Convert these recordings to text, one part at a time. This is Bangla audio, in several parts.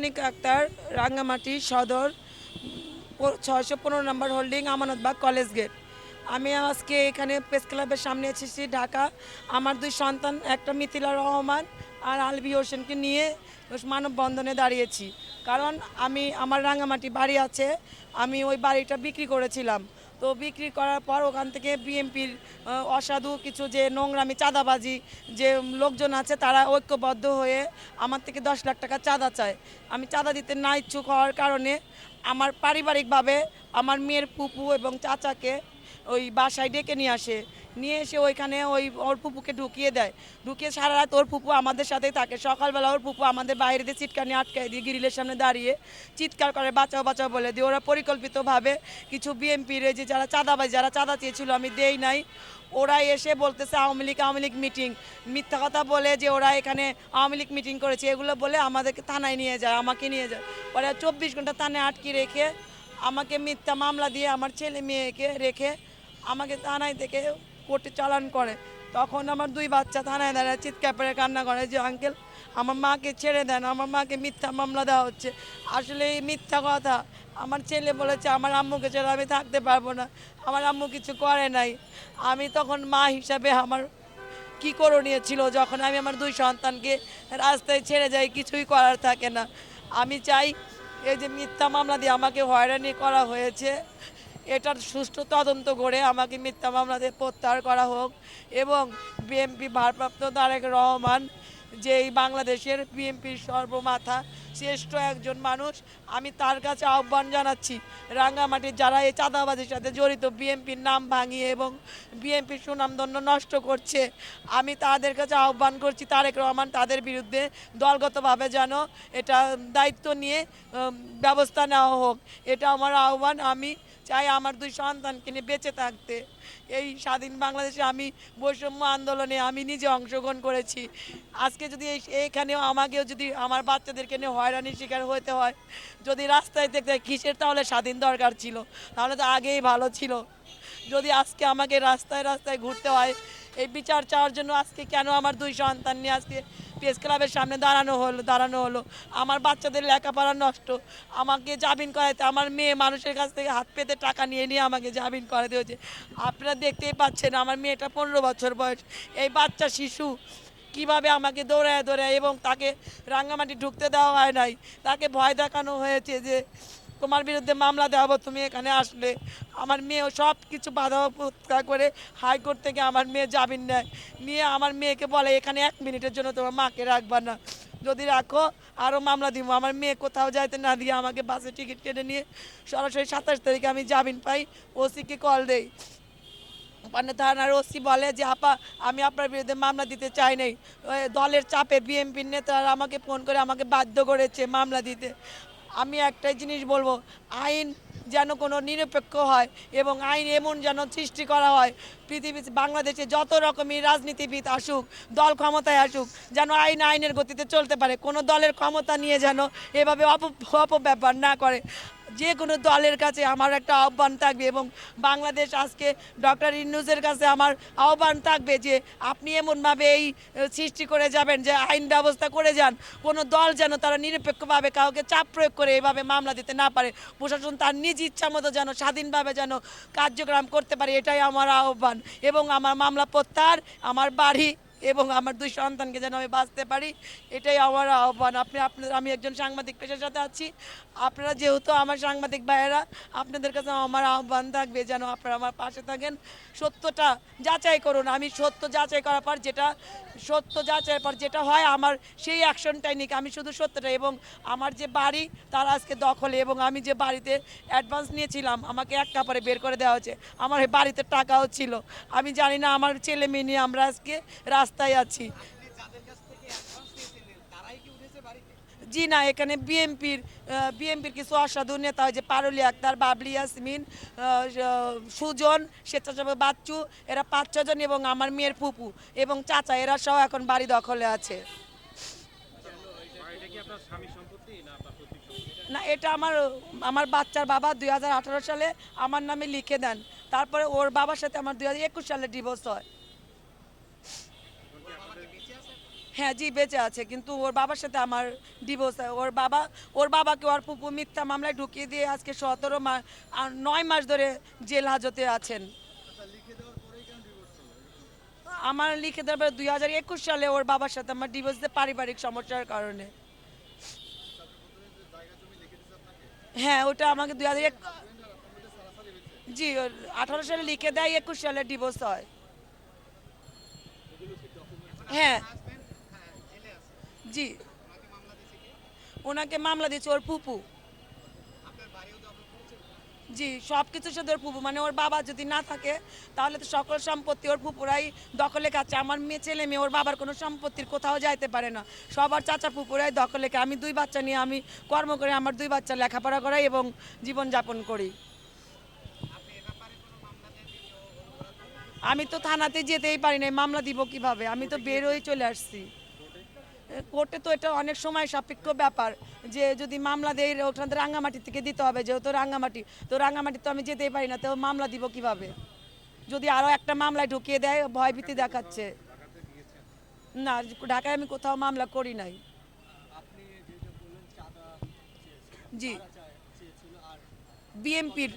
মনিকা আক্তার, রাঙ্গামাটি সদর ছয়শো পনেরো number holding, Amanatbag college gate. আমি আজকে এখানে প্রেস ক্লাবের সামনে এসেছি, ঢাকা। আমার দুই সন্তান, একটা মিথিলা রহমান আর আলবি হোসেনকে নিয়ে মানববন্ধনে দাঁড়িয়েছি। কারণ আমি, আমার রাঙ্গামাটি বাড়ি আছে, আমি ওই বাড়িটা বিক্রি করেছিলাম। তো বিক্রি করার পর ওখান থেকে বিএমপির অসাধু কিছু যে নোংরামি, চাঁদাবাজি যে লোকজন আছে, তারা ঐক্যবদ্ধ হয়ে আমার থেকে দশ লাখ টাকা চাঁদা চায়। আমি চাঁদা দিতে না ইচ্ছুক হওয়ার কারণে আমার পারিবারিকভাবে আমার মেয়ের পুপু এবং চাচাকে ওই বাসায় ডেকে নিয়ে আসে। নিয়ে এসে ওইখানে ওই ওর পুপুকে ঢুকিয়ে দেয়। ঢুকিয়ে সারা রাত ওর পুপু আমাদের সাথেই থাকে। সকালবেলা ওর পুপু আমাদের বাইরে দিয়ে চিৎকার নিয়ে আটকায় দিয়ে গ্রিলের সামনে দাঁড়িয়ে চিৎকার করে, বাঁচাও বাঁচাও বলে দিয়ে ওরা পরিকল্পিতভাবে কিছু বিএমপির যে যারা চাঁদাবাজি, যারা চাঁদা চেয়েছিল, আমি দেই নাই। ওরা এসে বলতেছে আওয়ামী লীগ আওয়ামী লীগ মিটিং। মিথ্যা কথা বলে যে ওরা এখানে আওয়ামী লীগ মিটিং করেছে, এগুলো বলে আমাদেরকে থানায় নিয়ে যায়, আমাকে নিয়ে যায়। পরে চব্বিশ ঘণ্টা থানায় আটকে রেখে আমাকে মিথ্যা মামলা দিয়ে আমার ছেলে, মেয়েকে রেখে আমাকে থানায় থেকে কোর্টে চালান করে। তখন আমার দুই বাচ্চা থানায় দাঁড়ায়, চিৎকার করে কান্না করে, যে আঙ্কেল আমার মাকে ছেড়ে দেন, আমার মাকে মিথ্যা মামলা দেওয়া হচ্ছে। আসলে এই মিথ্যা কথা আমার ছেলে বলেছে, আমার আম্মুকে ছেড়ে আমি থাকতে পারব না, আমার আম্মু কিছু করে নাই। আমি তখন মা হিসাবে আমার কি করণীয় ছিল, যখন আমি আমার দুই সন্তানকে রাস্তায় ছেড়ে যাই, কিছুই করার থাকে না। আমি চাই এই যে মিথ্যা মামলা দিয়ে আমাকে হয়রানি করা হয়েছে। এটার সুষ্ঠু তদন্ত করে আমাকে মিথ্যা মামলাদের প্রত্যাহার করা হোক এবং বিএমপি ভারপ্রাপ্ত তারেক রহমান যে এই বাংলাদেশের বিএমপির সর্বমাথা শ্রেষ্ঠ একজন মানুষ, আমি তার কাছে আহ্বান জানাচ্ছি। রাঙ্গামাটির যারা এই চাঁদাবাজির সাথে জড়িত, বিএনপির নাম ভাঙিয়ে এবং বিএমপির সুনামদণ্ড নষ্ট করছে, আমি তাদের কাছে আহ্বান করছি, তারেক রহমান তাদের বিরুদ্ধে দলগতভাবে যেন এটা দায়িত্ব নিয়ে ব্যবস্থা নেওয়া হোক। এটা আমার আহ্বান, আমি চাই আমার দুই সন্তানকে নিয়ে বেঁচে থাকতে। এই স্বাধীন বাংলাদেশে আমি বৈষম্য আন্দোলনে আমি নিজে অংশগ্রহণ করেছি। আজকে যদি এই এইখানেও আমাকেও যদি আমার বাচ্চাদেরকে নিয়ে হয়রানির শিকার হতে হয়। যদি রাস্তায় দেখতে কিসের তাহলে স্বাধীন দরকার ছিল, তাহলে তো আগেই ভালো ছিল। যদি আজকে আমাকে রাস্তায় রাস্তায় ঘুরতে হয়, এই বিচার চাওয়ার জন্য আজকে কেন আমার দুই সন্তান নিয়ে আজকে প্রেস ক্লাবের সামনে দাঁড়ানো হলো দাঁড়ানো হলো? আমার বাচ্চাদের লেখাপড়া নষ্ট, আমাকে জামিন করাতে আমার মেয়ে মানুষের কাছ থেকে হাত পেতে টাকা নিয়ে নিয়ে আমাকে জামিন করাতে হয়েছে। আপনারা দেখতেই পাচ্ছেন, আমার মেয়েটা পনেরো বছর বয়স, এই বাচ্চা শিশু কীভাবে আমাকে দৌড়ায় দৌড়ায় এবং তাকে রাঙ্গামাটি ঢুকতে দেওয়া হয় নাই। তাকে ভয় দেখানো হয়েছে যে, তোমার বিরুদ্ধে মামলা দেওয়াবো তুমি এখানে আসলে আমার মেয়েও সব কিছু বাধা উপেক্ষা করে হাইকোর্ট থেকে আমার মেয়ে জামিন নেয়। নিয়ে আমার মেয়েকে বলে, এখানে এক মিনিটের জন্য তোমার মাকে রাখবা না। যদি রাখো আরও মামলা দিব। আমার মেয়ে কোথাও যাইতে না দিয়ে আমাকে বাসে টিকিট কেটে নিয়ে সরাসরি সাতাশ তারিখে আমি জামিন পাই। ওসিকে কল দেই। মানে থানার ওসি বলে যে, আপা, আমি আপনার বিরুদ্ধে মামলা দিতে চাই নাই। দলের চাপে বিএনপির নেতারা আমাকে ফোন করে আমাকে বাধ্য করেছে মামলা দিতে। আমি একটাই জিনিস বলব, আইন যেন কোনো নিরপেক্ষ হয় এবং আইন এমন যেন সৃষ্টি করা হয় পৃথিবী বাংলাদেশে যত রকমের রাজনীতিবিদ আসুক, দল ক্ষমতায় আসুক, যেন আইন আইনের গতিতে চলতে পারে। কোনো দলের ক্ষমতা নিয়ে যেন এভাবে অপ অপব্যাপার না করে। যে কোনো দলের কাছে আমার একটা আহ্বান থাকবে এবং বাংলাদেশ আজকে ডক্টর ইন্নুজের কাছে আমার আহ্বান থাকবে যে আপনি এমনভাবে এই সৃষ্টি করে যাবেন যে আইন ব্যবস্থা করে যান। কোনো দল যেন তারা নিরপেক্ষভাবে কাউকে চাপ প্রয়োগ করে এইভাবে মামলা দিতে না পারে। প্রশাসন তার নিজ ইচ্ছা মতো যেন স্বাধীনভাবে যেন কার্যক্রম করতে পারে, এটাই আমার আহ্বান। এবং আমার মামলা প্রত্যাহার, আমার বাড়ি এবং আমার দুই সন্তানকে যেন আমি বাঁচতে পারি, এটাই আমার আহ্বান। আপনি আপনার আমি একজন সাংবাদিক পেশার সাথে আছি। আপনারা যেহেতু আমার সাংবাদিক ভাইয়েরা, আপনাদের কাছে আমার আহ্বান থাকবে যেন আপনারা আমার পাশে থাকেন। সত্যটা যাচাই করুন। আমি সত্য যাচাই করার পর যেটা সত্য যাচাই পর যেটা হয়, আমার সেই অ্যাকশনটাই নিক। আমি শুধু সত্যটা এবং আমার যে বাড়ি, তার আজকে দখলে এবং আমি যে বাড়িতে অ্যাডভান্স নিয়েছিলাম, আমাকে এক কাপড়ে বের করে দেওয়া হয়েছে। আমার বাড়িতে টাকাও ছিল। আমি জানি না আমার ছেলে মেয়ে নিয়ে আমরা আজকে রাস্তায় আছি। জি না এখানে বিএমপির বিএমপির কিছু অসাধু নেতা হয় যে পারুলি আক্তার বাবলি ইয়াসমিন সুজন স্বেচ্ছাসেবক বাচ্চু এরা পাঁচ ছজন এবং আমার মেয়ের ফুপু এবং চাচা এরা সহ এখন বাড়ি দখলে আছে। না এটা আমার আমার বাচ্চার বাবা দুই হাজার আঠারো সালে আমার নামে লিখে দেন। তারপরে ওর বাবার সাথে আমার দুই হাজার একুশ সালে ডিভোর্স হয়। হ্যাঁ জি, বেঁচে আছে। কিন্তু ওর বাবার সাথে আমার ডিভোর্স ওর বাবা, ওর বাবাকে ওর পুপু মিথ্যা মামলায় ঢুকিয়ে দিয়ে আজকে সতেরো মাস নয় মাস ধরে জেল হাজতে আছেন। আমার লিখে দেওয়ার পরে দুই হাজার একুশ সালে ওর বাবার সাথে আমার ডিভোর্স পারিবারিক সমস্যার কারণে। হ্যাঁ ওটা আমাকে দুই হাজার জি, ওর আঠারো সালে লিখে দেয়, একুশ সালে ডিভোর্স হয়। হ্যাঁ। জি। ওনাকে মামলা দিয়েছে ওর ফুপু। জি সব কিছুর সাথে ওর ফুপু। মানে ওর বাবা যদি না থাকে, তাহলে তো সকল সম্পত্তি ওর ফুপুরাই দখলে কাছে আমার মেয়ে, ছেলে মেয়ে, ওর বাবার কোনো সম্পত্তির কোথাও যাইতে পারে না। সবার চাচা ফুপুরাই দখলে আমি দুই বাচ্চা নিয়ে আমি কর্ম করে, আমার দুই বাচ্চা লেখাপড়া করাই এবং জীবনযাপন করি। আমি তো থানাতে যেতেই পারি না মামলা দিব কীভাবে? আমি তো বের হয়ে চলে আসছি। কোর্টে তো এটা অনেক সময় সাপেক্ষ ব্যাপার যে যদি মামলা দেয় ওখান থেকে রাঙ্গামাটি থেকে দিতে হবে যেহেতু রাঙ্গামাটি তো রাঙ্গামাটি তো আমি যেতেই পারি না তো মামলা দিব কীভাবে? যদি আরও একটা মামলায় ঢুকিয়ে দেয় ভয়ভীতি দেখাচ্ছে। না ঢাকায় আমি কোথাও মামলা করি নাই। জি। বিএমপির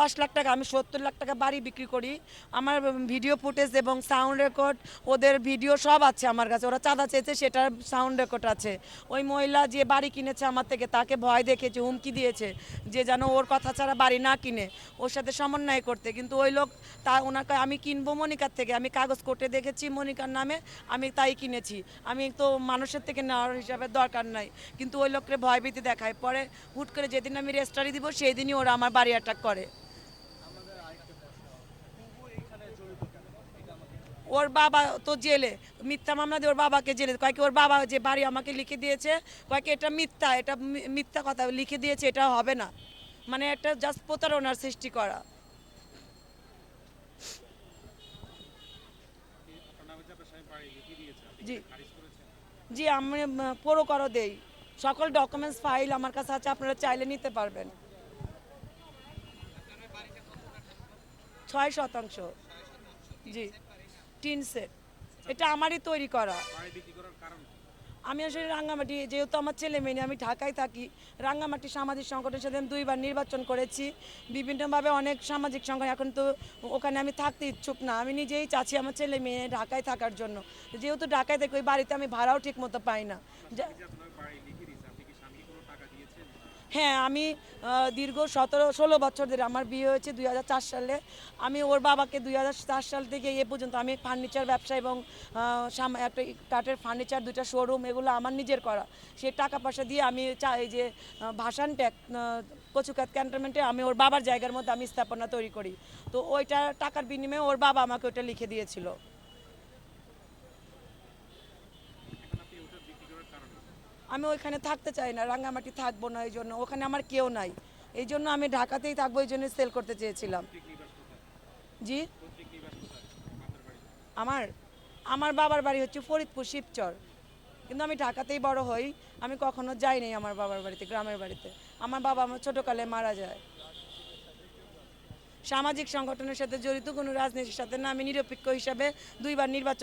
দশ লাখ টাকা, আমি সত্তর লাখ টাকা বাড়ি বিক্রি করি। আমার ভিডিও ফুটেজ এবং সাউন্ড রেকর্ড ওদের ভিডিও সব আছে আমার কাছে। ওরা চাঁদা চেয়েছে, সেটার সাউন্ড রেকর্ড আছে। ওই মহিলা যে বাড়ি কিনেছে আমার থেকে, তাকে ভয় দেখেছে হুমকি দিয়েছে যে যেন ওর কথা ছাড়া বাড়ি না কিনে, ওর সাথে সমন্বয় করতে। কিন্তু ওই লোক তা ওনাকে, আমি কিনবো মনিকার থেকে, আমি কাগজ কোর্টে দেখেছি মনিকার নামে, আমি তাই কিনেছি। আমি তো মানুষের থেকে নেওয়ার হিসাবে দরকার নাই। কিন্তু ওই লোককে ভয়ভীতি দেখায়। পরে হুট করে যেদিন আমি রেজিস্ট্রারি দিব সেই দিনই ওরা আমার বাড়ি অ্যাটাক করে। ওর বাবা তো জেলে, মিথ্যা মামলা দিয়ে ওর বাবাকে জেলে। কয়েকে ওর বাবা যে বাড়ি আমাকে লিখে দিয়েছে কয়েকে এটা মিথ্যা এটা মিথ্যা কথা লিখে দিয়েছে, এটা হবে না। মানে একটা জাস্ট প্রতারণার সৃষ্টি করা। জি। জি, আমি পুরো করো দেই। সকল ডকুমেন্টস ফাইল আমার কাছে আছে, আপনারা চাইলে নিতে পারবেন। ছয় শতাংশ। জি। Tin set. এটা আমারই তৈরি করা? আমি আসলে রাঙ্গামাটি, যেহেতু আমার ছেলে মেয়ে আমি ঢাকায় থাকি, রাঙ্গামাটি সামাজিক সংগঠনের সাথে আমি দুইবার নির্বাচন করেছি। বিভিন্নভাবে অনেক সামাজিক সংগঠন এখন তো ওখানে আমি থাকতে ইচ্ছুক না। আমি নিজেই চাচ্ছি আমার ছেলে মেয়ে ঢাকায় থাকার জন্য। যেহেতু ঢাকায় থাকি, ওই বাড়িতে আমি ভাড়াও ঠিক মতো পাই না যা- এই যে আপনার বাড়ি লিখিয়ে দিয়েছে আপনি কি স্বামীকে কোনো টাকা দিয়েছেন হ্যাঁ আমি দীর্ঘ সতেরো, ষোলো বছর ধরে আমার বিয়ে হয়েছে দুই হাজার চার সালে। আমি ওর বাবাকে দুই হাজার চার সাল থেকে এ পর্যন্ত আমি ফার্নিচার ব্যবসা এবং একটা কাঠের ফার্নিচার দুটা শোরুম এগুলো আমার নিজের করা। সে টাকা পয়সা দিয়ে আমি চাই যে ভাসান ট্যাক কচুকাত ক্যান্টনমেন্টে আমি ওর বাবার জায়গার মধ্যে আমি স্থাপনা তৈরি করি। তো ওইটা টাকার বিনিময়ে ওর বাবা আমাকে ওটা লিখে দিয়েছিল এখন আপনি ওটা বিক্রি করার কারণ কি? আমি ওইখানে থাকতে চাই না রাঙ্গামাটি থাকব না এই জন্য। ওখানে আমার কেউ নাই। এই জন্য আমি ঢাকাতেই থাকব, এই জন্য সেল করতে চেয়েছিলাম। জি? আমার আমার বাবার বাড়ি হচ্ছে ফরিদপুর, শিবচর। কিন্তু আমি ঢাকাতেই বড় হই। আমি কখনো যাইনি আমার বাবার বাড়িতে, গ্রামের বাড়িতে। আমার বাবা আমার ছোটোকালে মারা যায়। সামাজিক সংগঠনের সাথে জড়িত, কোনো রাজনীতির সাথে না। আমি নিরপেক্ষ হিসাবে দুইবার নির্বাচন